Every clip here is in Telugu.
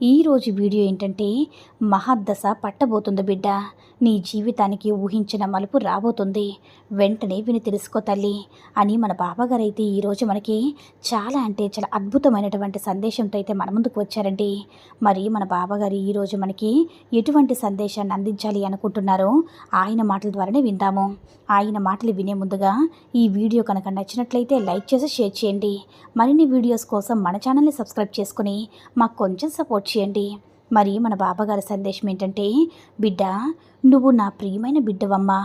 ఈరోజు వీడియో ఏంటంటే మహాదశ పట్టబోతుంది బిడ్డ. నీ జీవితానికి ఊహించిన మలుపు రాబోతుంది. వెంటనే విని తెలుసుకో తల్లి అని మన బాబాగారు అయితే ఈరోజు మనకి చాలా అంటే చాలా అద్భుతమైనటువంటి సందేశంతో అయితే మన ముందుకు వచ్చారండి. మరి మన బాబాగారు ఈరోజు మనకి ఎటువంటి సందేశాన్ని అందించాలి అనుకుంటున్నారో ఆయన మాటల ద్వారానే విందాము. ఆయన మాటలు వినే ముందుగా ఈ వీడియో కనుక నచ్చినట్లయితే లైక్ చేసి షేర్ చేయండి. మరిన్ని వీడియోస్ కోసం మన ఛానల్ని సబ్స్క్రైబ్ చేసుకుని మాకు కొంచెం సపోర్ట్ చేయండి. మరి మన బాబాగారి సందేశం ఏంటంటే బిడ్డ నువ్వు నా ప్రియమైన బిడ్డవమ్మా.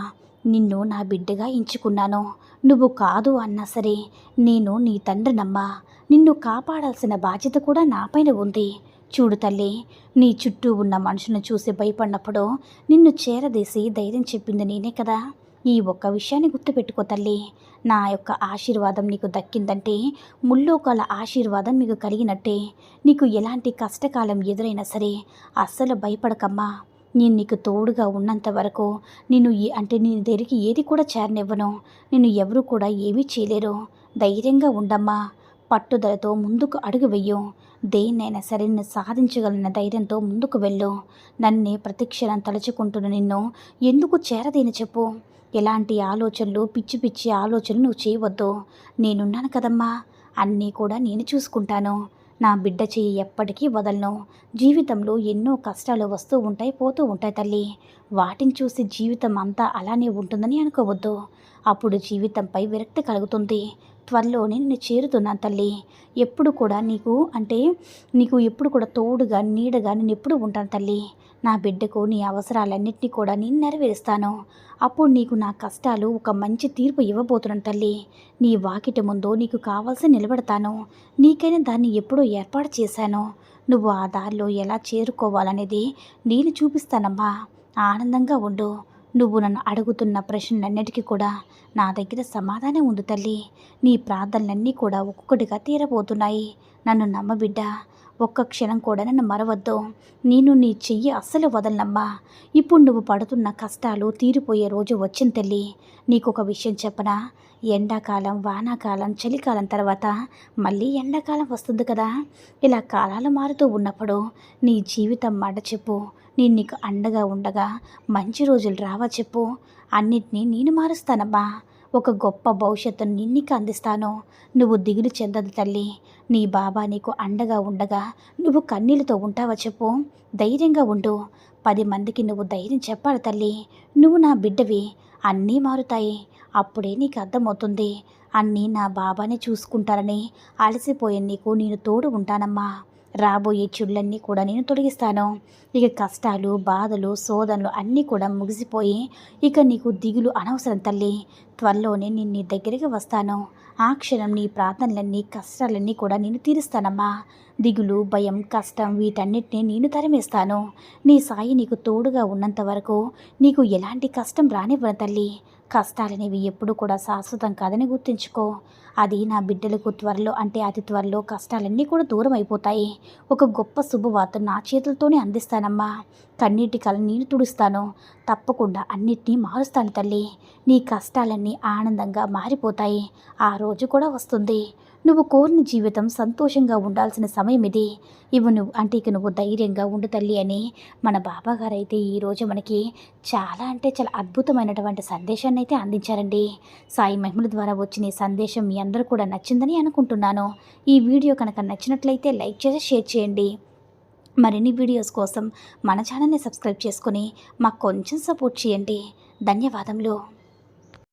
నిన్ను నా బిడ్డగా ఎంచుకున్నాను. నువ్వు కాదు అన్నా సరే నేను నీ తండ్రినమ్మా. నిన్ను కాపాడాల్సిన బాధ్యత కూడా నాపైన ఉంది. చూడు తల్లి నీ చుట్టూ ఉన్న మనుషులను చూసి భయపడినప్పుడు నిన్ను చేరదీసి ధైర్యం చెప్పింది నేనే కదా. ఈ ఒక్క విషయాన్ని గుర్తుపెట్టుకో తల్లి. నా యొక్క ఆశీర్వాదం నీకు దక్కిందంటే ముల్లోకాల ఆశీర్వాదం మీకు కలిగినట్టే. నీకు ఎలాంటి కష్టకాలం ఎదురైనా సరే అస్సలు భయపడకమ్మా. నేను నీకు తోడుగా ఉన్నంత వరకు నేను ఏ- అంటే నీ దగ్గరికి ఏది కూడా చేరనివ్వను. నేను ఎవరు కూడా ఏమీ చేయలేరు. ధైర్యంగా ఉండమ్మా. పట్టుదలతో ముందుకు అడుగు వెయ్యు దేన్నైనా సరే నిన్ను సాధించగలిగిన ధైర్యంతో ముందుకు వెళ్ళు. నన్నే ప్రతిక్షణం తలుచుకుంటున్న నిన్ను ఎందుకు చేరదేని చెప్పు. ఎలాంటి ఆలోచనలు పిచ్చి పిచ్చి ఆలోచనలు నువ్వు చేయవద్దు. నేనున్నాను కదమ్మా. అన్నీ కూడా నేను చూసుకుంటాను. నా బిడ్డ చెయ్యి ఎప్పటికీ వదలను. జీవితంలో ఎన్నో కష్టాలు వస్తూ ఉంటాయి పోతూ ఉంటాయి తల్లి. వాటిని చూసి జీవితం అంతా అలానే ఉంటుందని అనుకోవద్దు. అప్పుడు జీవితంపై విరక్తి కలుగుతుంది. త్వరలోనే నేను చేరుతున్నాను తల్లి. ఎప్పుడు కూడా నీకు అంటే నీకు ఎప్పుడు కూడా తోడుగా నీడగా నేను ఎప్పుడు ఉంటాను తల్లి. నా బిడ్డకు నీ అవసరాలన్నింటినీ కూడా నేను నెరవేరుస్తాను. అప్పుడు నీకు నా కష్టాలు ఒక మంచి తీర్పు ఇవ్వబోతున్నాను తల్లి. నీ వాకిటి ముందు నీకు కావాల్సి నిలబడతాను. నీకైనా దాన్ని ఎప్పుడో ఏర్పాటు చేశాను. నువ్వు ఆ దారిలో ఎలా చేరుకోవాలనేది నేను చూపిస్తానమ్మా. ఆనందంగా ఉండు. నువ్వు నన్ను అడుగుతున్న ప్రశ్నలన్నిటికీ కూడా నా దగ్గర సమాధానం ఉంది తల్లి. నీ ప్రార్థనలన్నీ కూడా ఒక్కొక్కటిగా తీరబోతున్నాయి. నన్ను నమ్మబిడ్డ ఒక్క క్షణం కూడా నన్ను మరవద్దు. నేను నీ చెయ్యి అస్సలు వదలనమ్మా. ఇప్పుడు నువ్వు పడుతున్న కష్టాలు తీరిపోయే రోజు వచ్చింది తల్లి. నీకు ఒక విషయం చెప్పనా? ఎండాకాలం వానాకాలం చలికాలం తర్వాత మళ్ళీ ఎండాకాలం వస్తుంది కదా. ఇలా కాలాలు మారుతూ ఉన్నప్పుడు నీ జీవితం మాట చెప్పు. నేను నీకు అండగా ఉండగా మంచి రోజులు రావా చెప్పు. అన్నిటినీ నేను మారుస్తానమ్మా. ఒక గొప్ప భవిష్యత్తును నిన్నికి అందిస్తాను. నువ్వు దిగులు చెందదు తల్లి. నీ బాబా నీకు అండగా ఉండగా నువ్వు కన్నీళ్ళతో ఉంటావా చెప్పు. ధైర్యంగా ఉండు. పది మందికి నువ్వు ధైర్యం చెప్పాలి తల్లి. నువ్వు నా బిడ్డవి. అన్నీ మారుతాయి. అప్పుడే నీకు అర్థమవుతుంది. అన్నీ నా బాబానే చూసుకుంటారని అలసిపోయే నీకు నేను తోడు ఉంటానమ్మా. రాబోయే చెడులన్నీ కూడా నేను తొలగిస్తాను. ఇక కష్టాలు బాధలు శోధనలు అన్నీ కూడా ముగిసిపోయి ఇక నీకు దిగులు అనవసరం తల్లి. త్వరలోనే నేను నీ దగ్గరికి వస్తాను. ఆ క్షణం నీ ప్రార్థనలన్నీ కష్టాలన్నీ కూడా నేను తీరుస్తానమ్మా. దిగులు భయం కష్టం వీటన్నిటిని నేను తరిమేస్తాను. నీ సాయి నీకు తోడుగా ఉన్నంత వరకు నీకు ఎలాంటి కష్టం రానివ్వను తల్లి. కష్టాలనేవి ఎప్పుడు కూడా శాశ్వతం కాదని గుర్తుంచుకో. అది నా బిడ్డలకు త్వరలో అంటే అతి త్వరలో కష్టాలన్నీ కూడా దూరం అయిపోతాయి. ఒక గొప్ప శుభవార్త నా చేతులతోనే అందిస్తానమ్మా. కన్నీటి కళ నేను తుడుస్తాను. తప్పకుండా అన్నిటినీ మారుస్తాను తల్లి. నీ కష్టాలన్నీ ఆనందంగా మారిపోతాయి. ఆ రోజు కూడా వస్తుంది. నువ్వు కోరిన జీవితం సంతోషంగా ఉండాల్సిన సమయం ఇది. ఇవి నువ్వు అంటే ఇక నువ్వు ధైర్యంగా ఉండు తల్లి అని. మన బాబాగారు అయితే ఈరోజు మనకి చాలా అంటే చాలా అద్భుతమైనటువంటి సందేశాన్ని అయితే అందించారండి. సాయి మహిమల ద్వారా వచ్చిన ఈ సందేశం మీ అందరూ కూడా నచ్చిందని అనుకుంటున్నాను. ఈ వీడియో కనుక నచ్చినట్లయితే లైక్ చేసి షేర్ చేయండి. మరిన్ని వీడియోస్ కోసం మన ఛానల్ని సబ్స్క్రైబ్ చేసుకొని మాకు కొంచెం సపోర్ట్ చేయండి. ధన్యవాదములు.